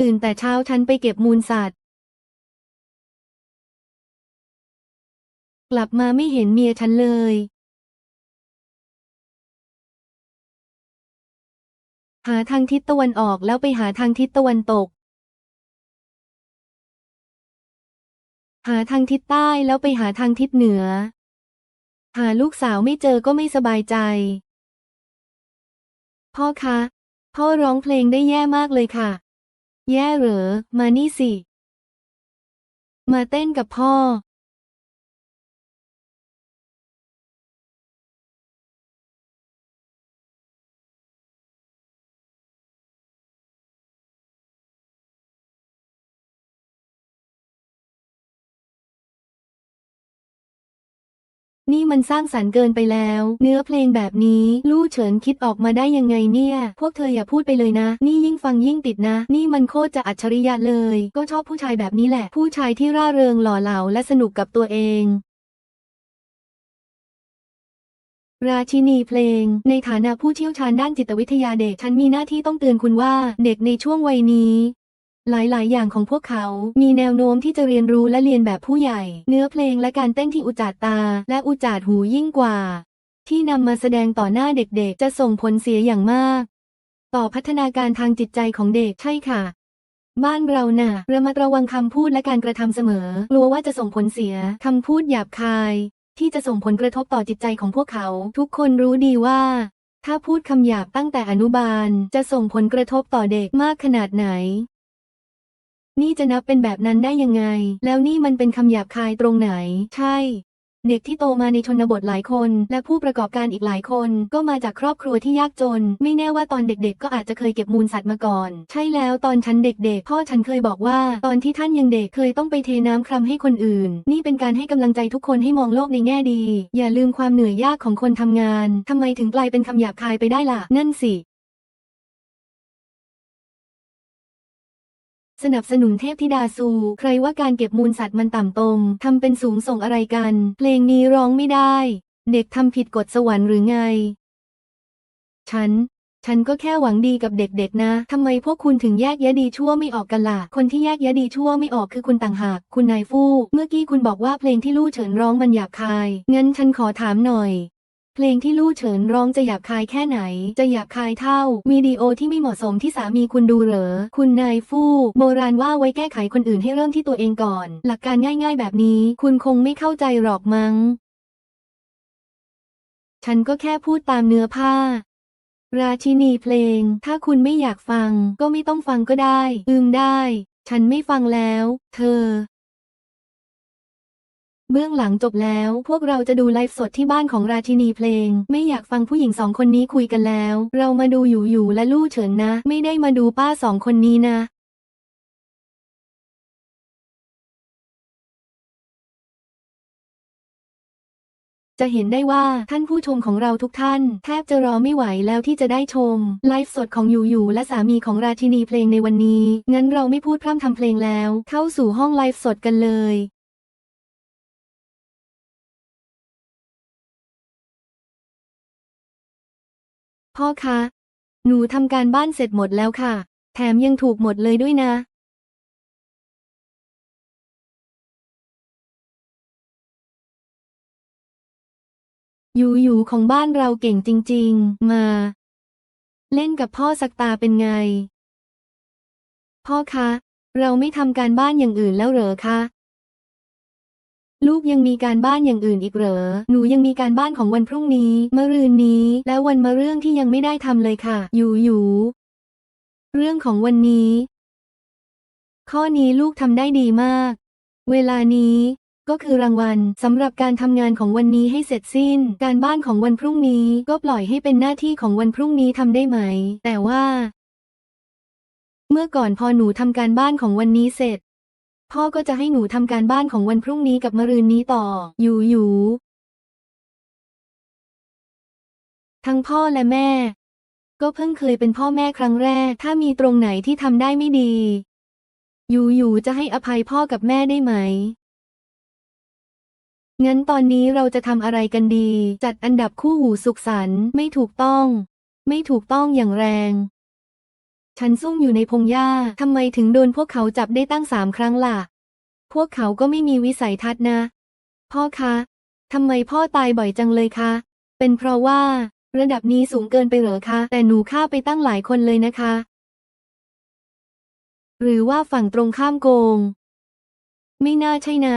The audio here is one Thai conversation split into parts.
ตื่นแต่เช้าฉันไปเก็บมูลสัตว์ กลับมาไม่เห็นเมียฉันเลย หาทางทิศตะวันออกแล้วไปหาทางทิศตะวันตก หาทางทิศใต้แล้วไปหาทางทิศเหนือ หาลูกสาวไม่เจอก็ไม่สบายใจ พ่อคะ พ่อร้องเพลงได้แย่มากเลยค่ะ แย่เหรอ มานี่สิ มาเต้นกับพ่อ นี่มันสร้างสรรค์เกินไปแล้ว เนื้อเพลงแบบนี้ลู่เฉินคิดออกมาได้ยังไงเนี่ย พวกเธออย่าพูดไปเลยนะ นี่ยิ่งฟังยิ่งติดนะ นี่มันโคตรจะอัจฉริยะเลย ก็ชอบผู้ชายแบบนี้แหละ ผู้ชายที่ร่าเริงหล่อเหลาและสนุกกับตัวเองราชินีเพลง ในฐานะผู้เชี่ยวชาญด้านจิตวิทยาเด็ก ฉันมีหน้าที่ต้องเตือนคุณว่า เด็กในช่วงวัยนี้ หลาย ๆ อย่างของพวกเขา มีแนวโน้มที่จะเรียนรู้และเรียนแบบผู้ใหญ่ เนื้อเพลงและการเต้นที่อุจจาตา และอุจจาดหูยิ่งกว่า ที่นำมาแสดงต่อหน้าเด็ก ๆ จะส่งผลเสียอย่างมาก ต่อพัฒนาการทางจิตใจของเด็ก ใช่ค่ะ บ้านเราน่ะระมัดระวังคำพูดและการกระทำเสมอ กลัวว่าจะส่งผลเสียคำพูดหยาบคาย ที่จะส่งผลกระทบต่อจิตใจของพวกเขา ทุกคนรู้ดีว่าถ้าพูดคำหยาบตั้งแต่อนุบาล จะส่งผลกระทบต่อเด็กมากขนาดไหน นี่จะนับเป็นแบบนั้นได้ยังไง แล้วนี่มันเป็นคำหยาบคายตรงไหน ใช่ เด็กที่โตมาในชนบทหลายคน และผู้ประกอบการอีกหลายคน ก็มาจากครอบครัวที่ยากจน ไม่แน่ว่าตอนเด็กๆ ก็อาจจะเคยเก็บมูลสัตว์มาก่อน ใช่แล้วตอนฉันเด็กๆ พ่อฉันเคยบอกว่า ตอนที่ท่านยังเด็กเคยต้องไปเทน้ำครำให้คนอื่น นี่เป็นการให้กำลังใจทุกคนให้มองโลกในแง่ดี อย่าลืมความเหนื่อยยากของคนทำงานทำไมถึงกลายเป็นคำหยาบคายไปได้ล่ะ นั่นสิ สนับสนุนเทพธิดาซู ใครว่าการเก็บมูลสัตว์มันต่ำตรงทำเป็นสูงส่งอะไรกัน เพลงนี้ร้องไม่ได้ เด็กทำผิดกฎสวรรค์หรือไง ฉัน ฉันก็แค่หวังดีกับเด็กๆนะทำไมพวกคุณถึงแยกแยะดีชั่วไม่ออกกันล่ะ คนที่แยกแยะดีชั่วไม่ออกคือคุณต่างหาก คุณนายฟู่ เมื่อกี้คุณบอกว่าเพลงที่ลู่เฉินร้องมันหยาบคาย งั้นฉันขอถามหน่อย เพลงที่ลู่เฉินร้องจะหยาบคายแค่ไหน จะหยาบคายเท่าวิดีโอที่ไม่เหมาะสมที่สามีคุณดูเหรอ คุณนายฟู่โบราณว่าไว้แก้ไขคนอื่นให้เริ่มที่ตัวเองก่อน หลักการง่าย ๆ แบบนี้ คุณคงไม่เข้าใจหรอกมั้ง ฉันก็แค่พูดตามเนื้อผ้าราชินีเพลง ถ้าคุณไม่อยากฟัง ก็ไม่ต้องฟังก็ได้ อืมได้ ฉันไม่ฟังแล้ว เธอ เบื้องหลังจบแล้ว พวกเราจะดูไลฟ์สดที่บ้านของราชินีเพลง ไม่อยากฟังผู้หญิงสองคนนี้คุยกันแล้ว เรามาดูอยู่อยู่และลู่เฉินนะ ไม่ได้มาดูป้าสองคนนี้นะจะเห็นได้ว่าท่านผู้ชมของเราทุกท่าน แทบจะรอไม่ไหวแล้วที่จะได้ชม ไลฟ์สดของยูยูและสามีของราชินีเพลงในวันนี้ งั้นเราไม่พูดพร่ำทำเพลงแล้ว เข้าสู่ห้องไลฟ์สดกันเลย พ่อคะ หนูทำการบ้านเสร็จหมดแล้วค่ะ แถมยังถูกหมดเลยด้วยนะ อยู่อยู่ของบ้านเราเก่งจริง ๆ มา เล่นกับพ่อสักตาเป็นไง พ่อคะ เราไม่ทำการบ้านอย่างอื่นแล้วเหรอคะ ลูกยังมีการบ้านอย่างอื่นอีกเหรอ หนูยังมีการบ้านของวันพรุ่งนี้ มะรืนนี้ และวันมะเรื่องที่ยังไม่ได้ทำเลยค่ะ อยู่อยู่เรื่องของวันนี้ ข้อนี้ลูกทำได้ดีมาก เวลานี้ก็คือรางวัลสำหรับการทำงานของวันนี้ให้เสร็จสิ้น การบ้านของวันพรุ่งนี้ก็ปล่อยให้เป็นหน้าที่ของวันพรุ่งนี้ทำได้ไหม แต่ว่า เมื่อก่อนพอหนูทำการบ้านของวันนี้เสร็จ พ่อก็จะให้หนูทำการบ้านของวันพรุ่งนี้กับมะรืนนี้ต่อ อยู่อยู่ทั้งพ่อและแม่ ก็เพิ่งเคยเป็นพ่อแม่ครั้งแรก ถ้ามีตรงไหนที่ทำได้ไม่ดี อยู่อยู่จะให้อภัยพ่อกับแม่ได้ไหม งั้นตอนนี้เราจะทำอะไรกันดี จัดอันดับคู่หูสุขสันต์ไม่ถูกต้อง ไม่ถูกต้องอย่างแรง ฉันซุ่มอยู่ในพงหญ้าทำไมถึงโดนพวกเขาจับได้ตั้งสามครั้งล่ะ พวกเขาก็ไม่มีวิสัยทัศน์นะ พ่อคะทำไมพ่อตายบ่อยจังเลยคะ เป็นเพราะว่า ระดับนี้สูงเกินไปเหรอคะ แต่หนูฆ่าไปตั้งหลายคนเลยนะคะ หรือว่าฝั่งตรงข้ามโกง ไม่น่าใช่นะ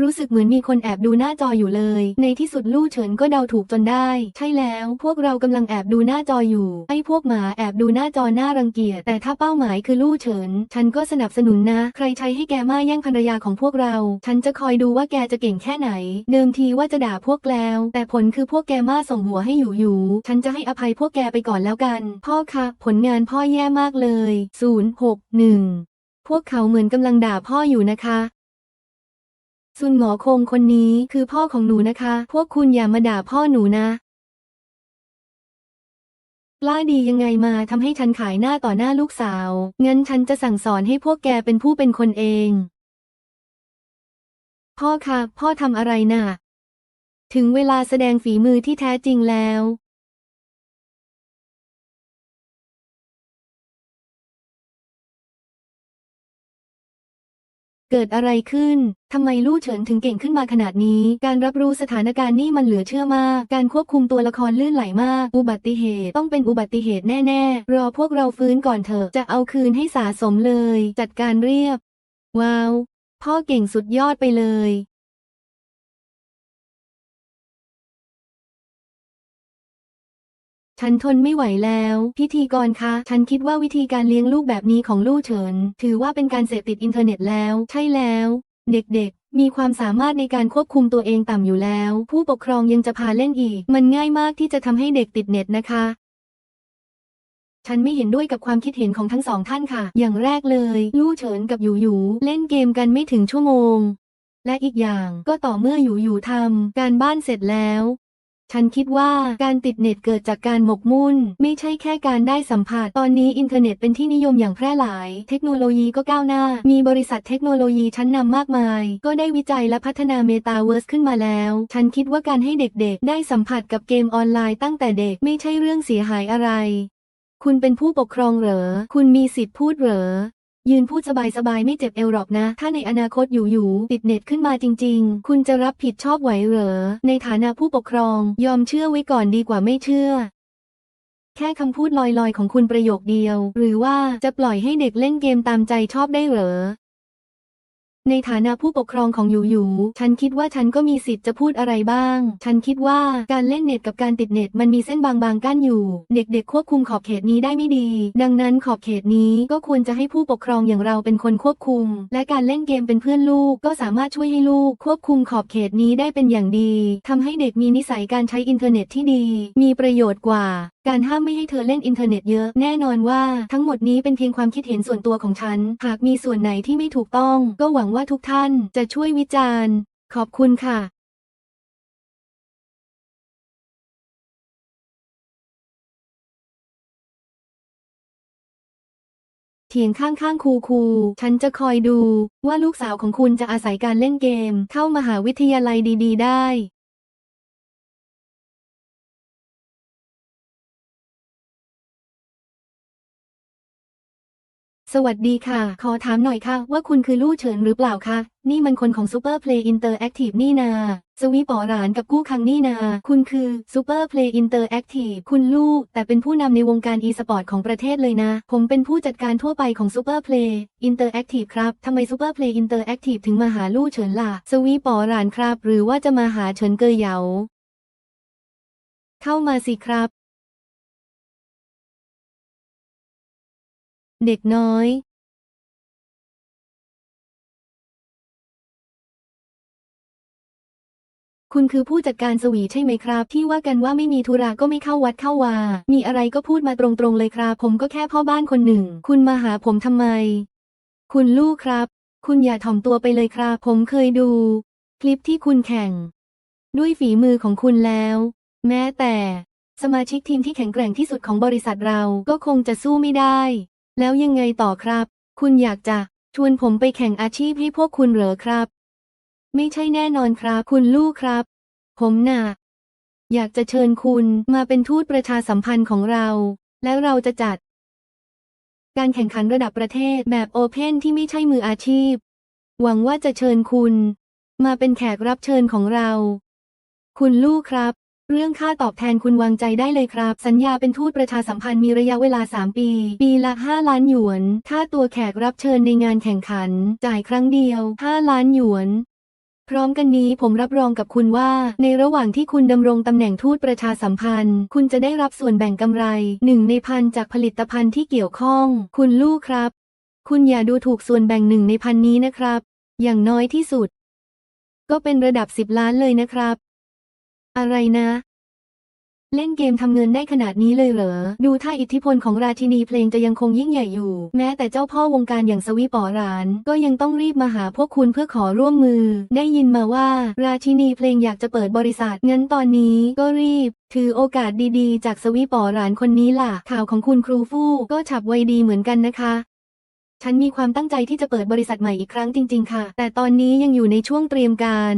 รู้สึกเหมือนมีคนแอบดูหน้าจออยู่เลย ในที่สุดลู่เฉินก็เดาถูกจนได้ ใช่แล้ว พวกเรากำลังแอบดูหน้าจออยู่ ไอ้พวกหมาแอบดูหน้าจอหน้ารังเกียจ แต่ถ้าเป้าหมายคือลู่เฉิน ฉันก็สนับสนุนนะ ใครใช้ให้แกมาแย่งภรรยาของพวกเรา ฉันจะคอยดูว่าแกจะเก่งแค่ไหน เดิมทีว่าจะด่าพวกแล้ว แต่ผลคือพวกแกมาส่งหัวให้อยู่อยู่ ฉันจะให้อภัยพวกแกไปก่อนแล้วกัน พ่อคะผลงานพ่อแย่มากเลย 061พวกเขาเหมือนกำลังด่าพ่ออยู่นะคะ ซุนหมอคงคนนี้คือพ่อของหนูนะคะ พวกคุณอย่ามาด่าพ่อหนูนะกล้าดียังไงมาทำให้ฉันขายหน้าต่อหน้าลูกสาว งั้นฉันจะสั่งสอนให้พวกแกเป็นผู้เป็นคนเอง พ่อคะ พ่อทำอะไรน่ะ ถึงเวลาแสดงฝีมือที่แท้จริงแล้ว เกิดอะไรขึ้น ทำไมลู่เฉินถึงเก่งขึ้นมาขนาดนี้ การรับรู้สถานการณ์นี่มันเหลือเชื่อมาก การควบคุมตัวละครลื่นไหลมาก อุบัติเหตุต้องเป็นอุบัติเหตุแน่ๆ รอพวกเราฟื้นก่อนเถอะ จะเอาคืนให้สาสมเลย จัดการเรียบ ว้าว พ่อเก่งสุดยอดไปเลย ฉันทนไม่ไหวแล้ว พิธีกรคะ ฉันคิดว่าวิธีการเลี้ยงลูกแบบนี้ของลู่เฉิน ถือว่าเป็นการเสพติดอินเทอร์เน็ตแล้ว ใช่แล้ว เด็กๆ มีความสามารถในการควบคุมตัวเองต่ำอยู่แล้ว ผู้ปกครองยังจะพาเล่นอีก มันง่ายมากที่จะทำให้เด็กติดเน็ตนะคะฉันไม่เห็นด้วยกับความคิดเห็นของทั้งสองท่านค่ะ อย่างแรกเลย ลู่เฉินกับหยูหยูเล่นเกมกันไม่ถึงชั่วโมง และอีกอย่างก็ต่อเมื่อหยูหยูทำการบ้านเสร็จแล้ว ฉันคิดว่าการติดเน็ตเกิดจากการหมกมุ่น ไม่ใช่แค่การได้สัมผัส ตอนนี้อินเทอร์เน็ตเป็นที่นิยมอย่างแพร่หลาย เทคโนโลยีก็ก้าวหน้า มีบริษัทเทคโนโลยีชั้นนำมากมาย ก็ได้วิจัยและพัฒนาเมตาเวิร์สขึ้นมาแล้ว ฉันคิดว่าการให้เด็กๆ ได้สัมผัสกับเกมออนไลน์ตั้งแต่เด็กไม่ใช่เรื่องเสียหายอะไร คุณเป็นผู้ปกครองเหรอ คุณมีสิทธิ์พูดเหรอ ยืนพูดสบายๆไม่เจ็บเอวหรอกนะ ถ้าในอนาคตอยู่ๆติดเน็ตขึ้นมาจริง ๆ คุณจะรับผิดชอบไหวเหรอ ในฐานะผู้ปกครอง ยอมเชื่อไว้ก่อนดีกว่าไม่เชื่อ แค่คำพูดลอยๆของคุณประโยคเดียว หรือว่าจะปล่อยให้เด็กเล่นเกมตามใจชอบได้เหรอ ในฐานะผู้ปกครองของหยูหยูฉันคิดว่าฉันก็มีสิทธิ์จะพูดอะไรบ้าง ฉันคิดว่าการเล่นเน็ตกับการติดเน็ตมันมีเส้นบางๆกั้นอยู่ เด็กๆ ควบคุมขอบเขตนี้ได้ไม่ดี ดังนั้นขอบเขตนี้ก็ควรจะให้ผู้ปกครองอย่างเราเป็นคนควบคุม และการเล่นเกมเป็นเพื่อนลูกก็สามารถช่วยให้ลูก ควบคุมขอบเขตนี้ได้เป็นอย่างดีทำให้เด็กมีนิสัยการใช้อินเทอร์เน็ตที่ดี มีประโยชน์กว่าการห้ามไม่ให้เธอเล่นอินเทอร์เน็ตเยอะ แน่นอนว่าทั้งหมดนี้เป็นเพียงความคิดเห็นส่วนตัวของฉัน หากมีส่วนไหนที่ไม่ถูกต้อง ก็หวังว่าทุกท่านจะช่วยวิจารณ์ ขอบคุณค่ะเถียงข้างๆครูครูฉันจะคอยดูว่าลูกสาวของคุณจะอาศัยการเล่นเกม เข้ามหาวิทยาลัยดี ๆ ได้ สวัสดีค่ะ ขอถามหน่อยค่ะ ว่าคุณคือลู่เฉินหรือเปล่าคะ นี่มันคนของ Super Play Interactive นี่นา สวีปอรานกับกู้คังนี่นา คุณคือ Super Play Interactive คุณลู่แต่เป็นผู้นำในวงการ e-sport ของประเทศเลยนะ ผมเป็นผู้จัดการทั่วไปของ Super Play Interactive คทีฟครับ ทำไม Super Play Interactive ถึงมาหาลู่เฉินล่ะ สวีปอรานครับ หรือว่าจะมาหาเฉินเกยเหยาเข้ามาสิครับ เด็กน้อยคุณคือผู้จัดการสวีใช่ไหมครับ ที่ว่ากันว่าไม่มีธุระก็ไม่เข้าวัดเข้าวา มีอะไรก็พูดมาตรงๆเลยครับ ผมก็แค่พ่อบ้านคนหนึ่ง คุณมาหาผมทำไม คุณลูกครับ คุณอย่าถ่อมตัวไปเลยครับ ผมเคยดู คลิปที่คุณแข่ง ด้วยฝีมือของคุณแล้ว แม้แต่ สมาชิกทีมที่แข็งแกร่งที่สุดของบริษัทเราก็คงจะสู้ไม่ได้ แล้วยังไงต่อครับ คุณอยากจะชวนผมไปแข่งอาชีพให้พวกคุณเหรอครับ ไม่ใช่แน่นอนครับ คุณลูกครับ ผมน่ะ อยากจะเชิญคุณมาเป็นทูตประชาสัมพันธ์ของเรา แล้วเราจะจัด การแข่งขันระดับประเทศแบบโอเพนที่ไม่ใช่มืออาชีพ หวังว่าจะเชิญคุณ มาเป็นแขกรับเชิญของเรา คุณลูกครับ เรื่องค่าตอบแทนคุณวางใจได้เลยครับ สัญญาเป็นทูตประชาสัมพันธ์มีระยะเวลา 3 ปี ปีละ 5 ล้านหยวน ค่าตัวแขกรับเชิญในงานแข่งขัน จ่ายครั้งเดียว 5 ล้านหยวนพร้อมกันนี้ผมรับรองกับคุณว่า ในระหว่างที่คุณดำรงตำแหน่งทูตประชาสัมพันธ์ คุณจะได้รับส่วนแบ่งกำไรหนึ่งในพันจากผลิตภัณฑ์ที่เกี่ยวข้อง คุณลูกครับ คุณอย่าดูถูกส่วนแบ่งหนึ่งในพันนี้นะครับ อย่างน้อยที่สุด ก็เป็นระดับ 10 ล้านเลยนะครับ อะไรนะ เล่นเกมทำเงินได้ขนาดนี้เลยเหรอ ดูท่าอิทธิพลของราชินีเพลงจะยังคงยิ่งใหญ่อยู่ แม้แต่เจ้าพ่อวงการอย่างสวีปอราน ก็ยังต้องรีบมาหาพวกคุณเพื่อขอร่วมมือ ได้ยินมาว่า ราชินีเพลงอยากจะเปิดบริษัท งั้นตอนนี้ก็รีบถือโอกาสดีๆ จากสวีปอรานคนนี้ล่ะ ข่าวของคุณครูฟู่ก็ฉับไวดีเหมือนกันนะคะฉันมีความตั้งใจที่จะเปิดบริษัทใหม่อีกครั้งจริง ๆ ค่ะ แต่ตอนนี้ยังอยู่ในช่วงเตรียมการ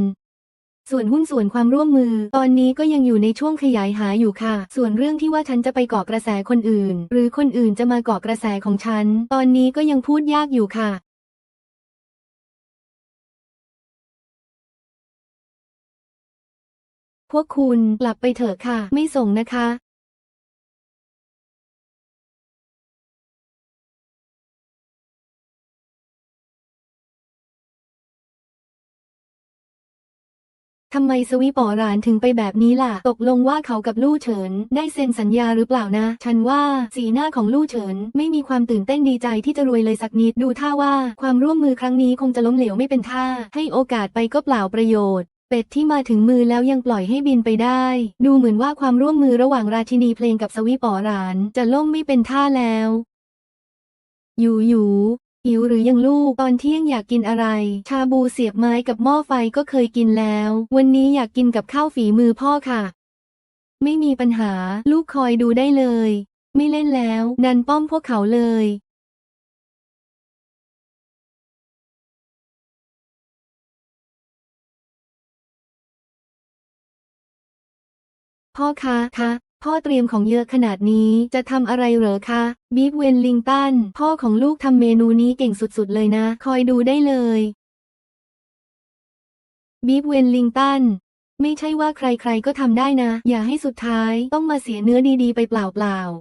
ส่วนหุ้นส่วนความร่วมมือ ตอนนี้ก็ยังอยู่ในช่วงขยายหาอยู่ค่ะ ส่วนเรื่องที่ว่าฉันจะไปเกาะกระแสคนอื่น หรือคนอื่นจะมาเกาะกระแสของฉัน ตอนนี้ก็ยังพูดยากอยู่ค่ะพวกคุณกลับไปเถอะค่ะ ไม่ส่งนะคะ ทำไมสวีปอรานถึงไปแบบนี้ล่ะ ตกลงว่าเขากับลู่เฉิน ได้เซ็นสัญญาหรือเปล่านะ ฉันว่าสีหน้าของลู่เฉิน ไม่มีความตื่นเต้นดีใจที่จะรวยเลยสักนิด ดูท่าว่าความร่วมมือครั้งนี้คงจะล้มเหลวไม่เป็นท่า ให้โอกาสไปก็เปล่าประโยชน์เป็ดที่มาถึงมือแล้วยังปล่อยให้บินไปได้ ดูเหมือนว่าความร่วมมือระหว่างราชินีเพลงกับสวีปอราน จะล่มไม่เป็นท่าแล้ว อยู่อยู่ หิวหรือยังลูกตอนเที่ยงอยากกินอะไร ชาบูเสียบไม้กับหม้อไฟก็เคยกินแล้ว วันนี้อยากกินกับข้าวฝีมือพ่อค่ะ ไม่มีปัญหา ลูกคอยดูได้เลย ไม่เล่นแล้วดันป้อมพวกเขาเลย พ่อคะคะ พ่อเตรียมของเยอะขนาดนี้จะทำอะไรเหรอคะบีฟเวนลิงตันพ่อของลูกทำเมนูนี้เก่งสุดๆเลยนะ คอยดูได้เลยบีฟเวนลิงตันไม่ใช่ว่าใครๆก็ทำได้นะ อย่าให้สุดท้ายต้องมาเสียเนื้อดีๆไปเปล่าๆ